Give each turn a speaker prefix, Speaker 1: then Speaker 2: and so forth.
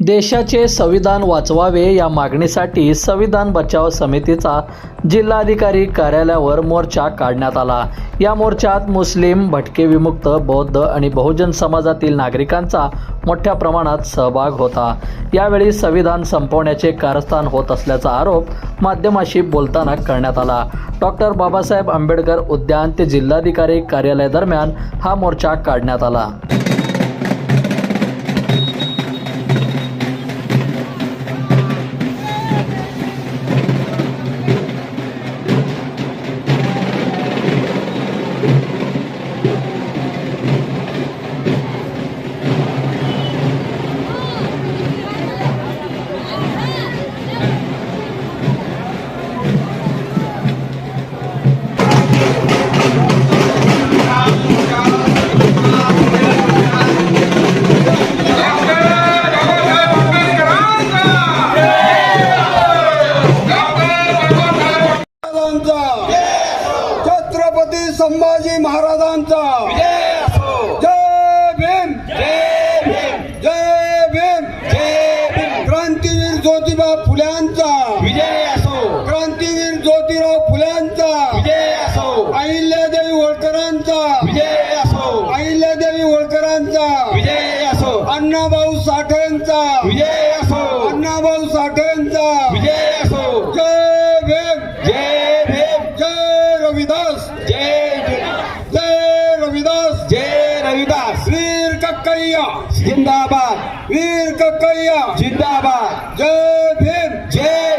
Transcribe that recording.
Speaker 1: देशाचे संविधान वाचवावे या मागणीसाठी संविधान बचाव समितीचा जिल्हाधिकारी कार्यालयावर मोर्चा काढण्यात आला. या मोर्चात मुस्लिम भटके विमुक्त बौद्ध आणि बहुजन समाजातील नागरिकांचा मोठ्या प्रमाणात सहभाग होता. यावेळी संविधान संपवण्याचे कारस्थान होत असल्याचा आरोप माध्यमाशी बोलताना करण्यात आला. डॉक्टर बाबासाहेब आंबेडकर उद्यान ते जिल्हाधिकारी कार्यालयादरम्यान हा मोर्चा काढण्यात आला.
Speaker 2: छत्रपती संभाजी महाराजांचा. जय भीम. जय भीम. क्रांतीवीर ज्योतिबा फुल्यांचा.
Speaker 3: विजय असो
Speaker 2: क्रांतीवीर ज्योतिराव फुल्यांचा.
Speaker 3: विजय असो
Speaker 2: अहिल्यादेवी होळकरांचा
Speaker 3: विजय असो
Speaker 2: अहिल्यादेवी होळकरांचा
Speaker 3: विजय असो.
Speaker 2: अण्णाभाऊ साठेंचा.
Speaker 3: विजय असो.
Speaker 2: अण्णाभाऊ साठेंचा
Speaker 3: કકૈયા જિંદાબાદ
Speaker 2: વીર કકૈયા
Speaker 3: જિંદાબાદ
Speaker 2: જય ભીમ
Speaker 3: જય